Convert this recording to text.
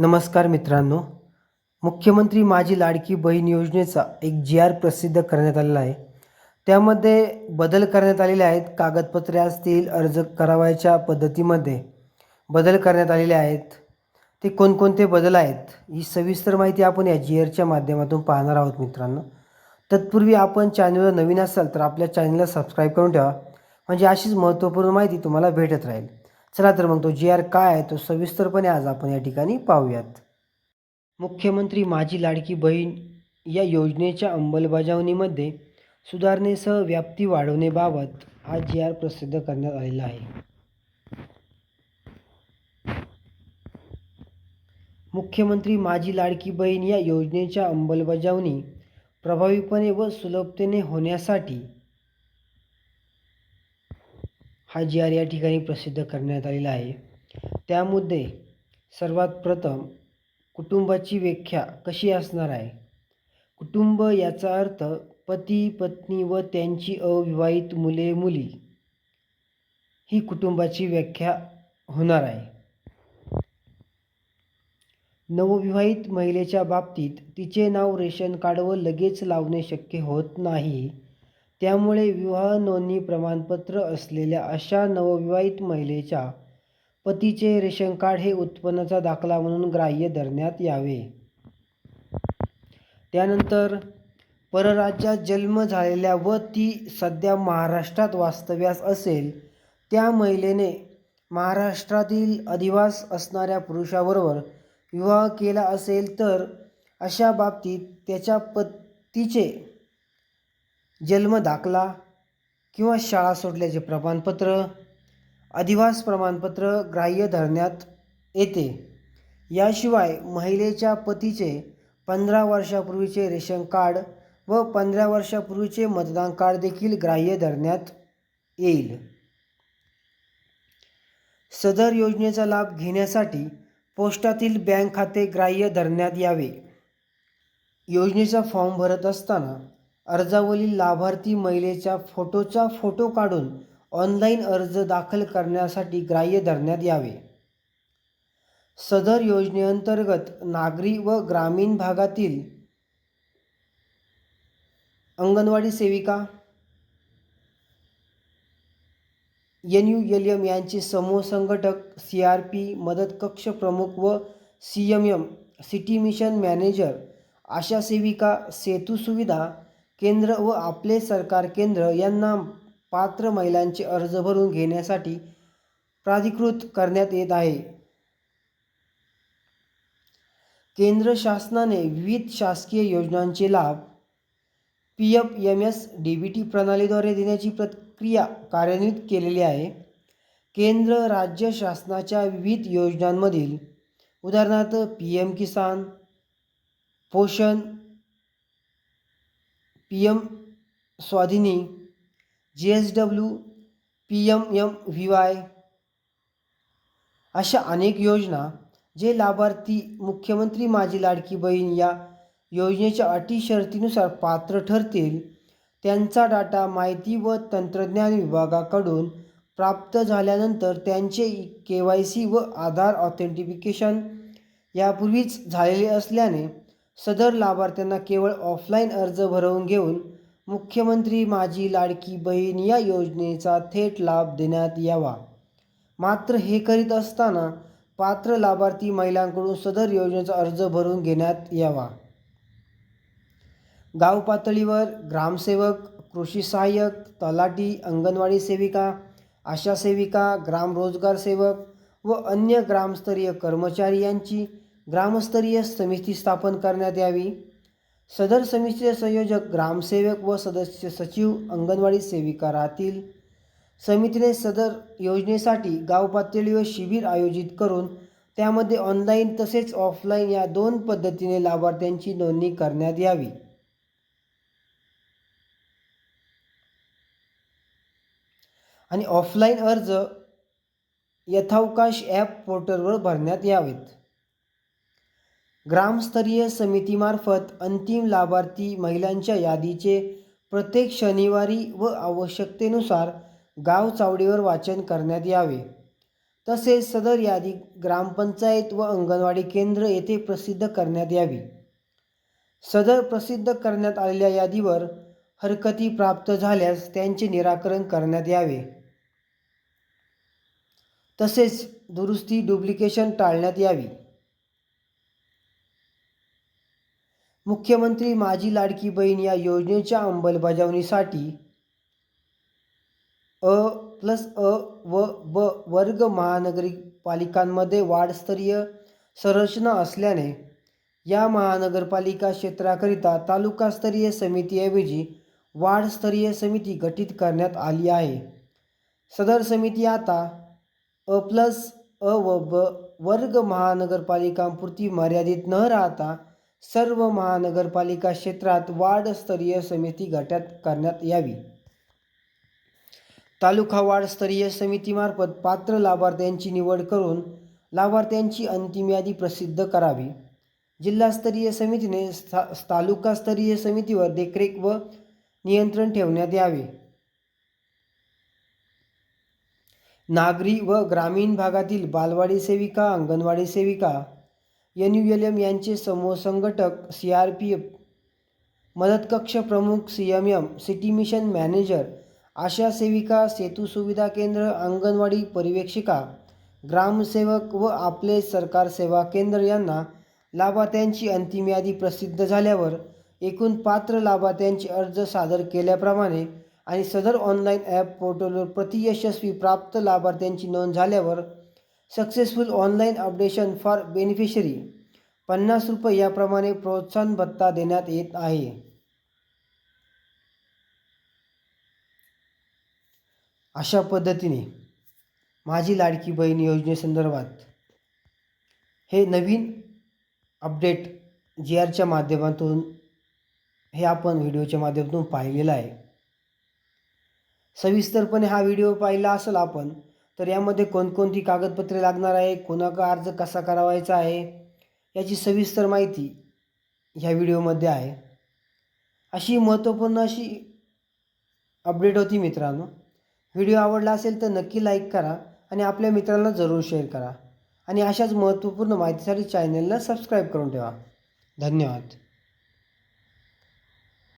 नमस्कार मित्रांनो. मुख्यमंत्री माझी लाडकी बहीण योजनेचा एक जी आर प्रसिद्ध करण्यात आलेला आहे. त्यामध्ये बदल करण्यात आलेले आहेत. कागदपत्रे असतील अर्ज करावयाच्या पद्धतीमध्ये बदल करण्यात आलेले आहेत. ते कोणकोणते बदल आहेत ही सविस्तर माहिती आपण या जी आरच्या माध्यमातून पाहणार आहोत मित्रांनो. तत्पूर्वी आपण चॅनलवर नवीन असाल तर आपल्या चॅनलला सबस्क्राईब करून ठेवा. म्हणजे अशीच महत्त्वपूर्ण माहिती तुम्हाला भेटत राहील. चला तर मग तो जी आर काय आहे तो सविस्तरपणे आज आपण या ठिकाणी पाहूयात. मुख्यमंत्री माझी लाडकी बहीण या योजनेच्या अंमलबजावणीमध्ये सुधारणेसह व्याप्ती वाढवण्याबाबत हा जी आर प्रसिद्ध करण्यात आलेला आहे. मुख्यमंत्री माझी लाडकी बहीण या योजनेच्या अंमलबजावणी प्रभावीपणे व सुलभतेने होण्यासाठी हा जी आर या ठिकाणी प्रसिद्ध करण्यात आलेला आहे. त्यामध्ये सर्वात प्रथम कुटुंबाची व्याख्या कशी असणार आहे? कुटुंब याचा अर्थ पती पत्नी व त्यांची अविवाहित मुले मुली. ही कुटुंबाची व्याख्या होणार आहे. नवविवाहित महिलेच्या बाबतीत तिचे नाव रेशन कार्डवर लगेच लावणे शक्य होत नाही. त्यामुळे विवाह नोंदणी प्रमाणपत्र असलेल्या अशा नवविवाहित महिलेच्या पतीचे रेशन कार्ड हे उत्पन्नाचा दाखला म्हणून ग्राह्य धरण्यात यावे. त्यानंतर परराज्यात जन्म झालेल्या व ती सध्या महाराष्ट्रात वास्तव्यास असेल त्या महिलेने महाराष्ट्रातील अधिवास असणाऱ्या पुरुषाबरोबर विवाह केला असेल तर अशा बाबतीत त्याच्या पतीचे जन्म दाखला किंवा शाळा सोडल्याचे प्रमाणपत्र अधिवास प्रमाणपत्र ग्राह्य धरण्यात येते. याशिवाय महिलेच्या पतीचे पंधरा वर्षापूर्वीचे रेशन कार्ड व पंधरा वर्षापूर्वीचे मतदान कार्ड देखील ग्राह्य धरण्यात येईल. सदर योजनेचा लाभ घेण्यासाठी पोस्टातील बँक खाते ग्राह्य धरण्यात यावे. योजनेचा फॉर्म भरत असताना अर्जावरील लाभार्थी महिलेच्या फोटोचा फोटो काढून ऑनलाईन अर्ज दाखल करण्यासाठी ग्राह्य धरण्यात यावे. सदर योजनेअंतर्गत नागरी व ग्रामीण भागातील अंगणवाडी सेविका एन यू एल एम यांचे समूह संघटक सी आर पी मदत कक्ष प्रमुख व C M M city mission manager आशा सेविका सेतू सुविधा केंद्र व आपले सरकार केंद्र यांना पात्र महिलांचे अर्ज भरून घेण्यासाठी प्राधिकृत करण्यात येत आहे. केंद्र शासनाने विविध शासकीय योजनांचे लाभ P F M S D B T प्रणालीद्वारे देण्याची प्रक्रिया कार्यान्वित केलेली आहे. केंद्र राज्य शासनाच्या विविध योजनांमधील उदाहरणार्थ P M Kisan Poshan P M Swadhini G S W P M M V Y अशा अनेक योजना जे लाभार्थी मुख्यमंत्री माझी लाडकी बहीण या योजनेच्या अटी शर्तीनुसार पात्र ठरतील त्यांचा डाटा माहिती व तंत्रज्ञान विभागाकडून प्राप्त झाल्यानंतर त्यांचे के वाय सी व आधार ऑथेंटिफिकेशन यापूर्वीच झालेले असल्याने सदर लाभार्थ्यांना केवळ ऑफलाईन अर्ज भरवून घेऊन मुख्यमंत्री माझी लाडकी बहीण या योजनेचा थेट लाभ देण्यात यावा. मात्र हे करीत असताना पात्र लाभार्थी महिलांकडून सदर योजनेचा अर्ज भरून घेण्यात यावा. गाव पातळीवर ग्रामसेवक कृषी सहाय्यक तलाठी अंगणवाडी सेविका आशा सेविका ग्राम रोजगार सेवक व अन्य ग्रामस्तरीय कर्मचारी यांची ग्रामस्तरीय समिती स्थापन करण्यात यावी. सदर समितीचे संयोजक ग्रामसेवक व सदस्य सचिव अंगणवाडी सेविका राहतील. समितीने सदर योजनेसाठी गाव पातळीवर शिबिर आयोजित करून त्यामध्ये ऑनलाईन तसेच ऑफलाईन या दोन पद्धतीने लाभार्थ्यांची नोंदणी करण्यात यावी. आणि ऑफलाईन अर्ज यथावकाश ॲप पोर्टलवर भरण्यात यावेत. ग्रामस्तरीय समितीमार्फत अंतिम लाभार्थी महिलांच्या यादीचे प्रत्येक शनिवारी व आवश्यकतेनुसार गाव चावडीवर वाचन करण्यात यावे. तसेच सदर यादी ग्रामपंचायत व अंगणवाडी केंद्र येथे प्रसिद्ध करण्यात यावी. सदर प्रसिद्ध करण्यात आलेल्या यादीवर हरकती प्राप्त झाल्यास त्यांचे निराकरण करण्यात यावे. तसेच दुरुस्ती डुप्लिकेशन टाळण्यात यावी. मुख्यमंत्री माझी लाडकी बहीण या योजनेच्या अंमलबजावणीसाठी अ प्लस अ व ब वर्ग महानगरपालिकांमध्ये वाढस्तरीय संरचना असल्याने या महानगरपालिका क्षेत्राकरिता तालुकास्तरीय समितीऐवजी वाढस्तरीय समिती गठीत करण्यात आली आहे. सदर समिती आता अ प्लस अ व ब वर्ग महानगरपालिकांपुरती मर्यादित न राहता सर्व महानगरपालिका क्षेत्रात वाढस्तरीय समिती गटात करण्यात यावी. तालुका वार्डस्तरीय समितीमार्फत पात्र लाभार्थ्यांची निवड करून लाभार्थ्यांची अंतिम यादी प्रसिद्ध करावी. जिल्हास्तरीय समितीने स्था तालुकास्तरीय समितीवर देखरेख व नियंत्रण ठेवण्यात यावे. नागरी व ग्रामीण भागातील बालवाडी सेविका अंगणवाडी सेविका एन यू एल एम यांचे समूह संघटक सी आर पी एफ मदत कक्ष प्रमुख C M M city mission manager आशा सेविका सेतू सुविधा केंद्र अंगणवाडी पर्यवेक्षिका ग्रामसेवक व आपले सरकार सेवा केंद्र यांना लाभार्थ्यांची अंतिम यादी प्रसिद्ध झाल्यावर एकूण पात्र लाभार्थ्यांचे अर्ज सादर केल्याप्रमाणे आणि सदर ऑनलाईन ॲप पोर्टलवर प्रतियशस्वी प्राप्त लाभार्थ्यांची नोंद झाल्यावर successful online updation for beneficiary. पन्नास रुपये याप्रमाणे प्रोत्साहन भत्ता देण्यात येत आहे. अशा पद्धतीने माझी लाडकी बहीण योजनेसंदर्भात हे नवीन अपडेट जी आरच्या माध्यमातून हे आपण व्हिडिओच्या माध्यमातून पाहिलेलं आहे. सविस्तरपणे हा व्हिडिओ पाहिला असेल आपण तर यामध्ये कोणकोणती कागदपत्रे लागणार आहे? कोणाचा अर्ज कसा करावायचा आहे? याची सविस्तर माहिती ह्या व्हिडिओमध्ये आहे. अशी महत्त्वपूर्ण अशी अपडेट होती मित्रांनो. व्हिडिओ आवडला असेल तर नक्की लाईक करा आणि आपल्या मित्रांना जरूर शेअर करा. आणि अशाच महत्त्वपूर्ण माहितीसाठी चॅनलला सबस्क्राईब करून ठेवा. धन्यवाद.